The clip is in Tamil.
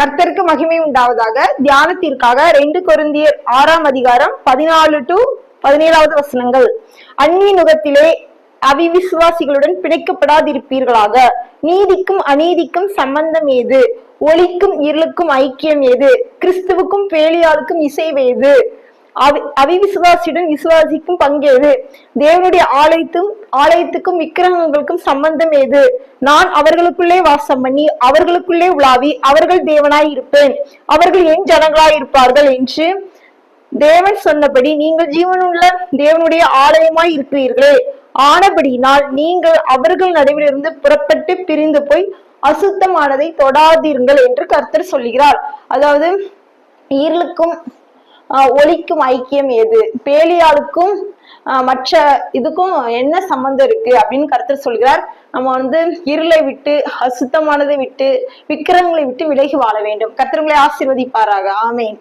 கர்த்தருக்கு மகிமை உண்டாவதாக. தியானத்திற்காக ரெண்டு கொரிந்தியர் ஆறாம் அதிகாரம் பதினாலு டு பதினேழாவது வசனங்கள். அந்நிய நுகத்திலே அவிவிசுவாசிகளுடன் பிணைக்கப்படாதிருப்பீர்களாக. நீதிக்கும் அநீதிக்கும் சம்பந்தம் ஏது? ஒளிக்கும் இருளுக்கும் ஐக்கியம் ஏது? கிறிஸ்துவுக்கும் பேலியாளுக்கும் இசைவேது அவிவிசுவாசியுடன் விசுவாசிக்கும் பங்கேது தேவனுடைய ஆலயத்தும் ஆலயத்துக்கும் விக்கிரகங்களுக்கும் சம்பந்தம் ஏது நான் அவர்களுக்குள்ளே வாசம் பண்ணி அவர்களுக்குள்ளே உலாவி அவர்கள் தேவனாய் இருப்பேன். அவர்கள் என் ஜனங்களாய் இருப்பார்கள் என்று தேவன் சொன்னபடி நீங்கள் ஜீவனுள்ள தேவனுடைய ஆலயமாய் இருக்கிறீர்களே ஆனபடியினால் நீங்கள் அவர்கள் நடுவிலிருந்து புறப்பட்டு பிரிந்து போய் அசுத்தமானதை தொடாதீர்கள் என்று கர்த்தர் சொல்லுகிறார் அதாவது இருளுக்கும் ஆஹ், ஐக்கியம் எது? பேலியாளுக்கும் மற்ற இதுக்கும் என்ன சம்பந்தம் இருக்கு அப்படின்னு கருத்தர் சொல்கிறார். நம்ம வந்து இருளை விட்டு அசுத்தமானதை விட்டு விக்கிரங்களை விட்டு விலகி வாழ வேண்டும். கத்திரங்களை ஆசிர்வதிப்பாராக. ஆமேன்.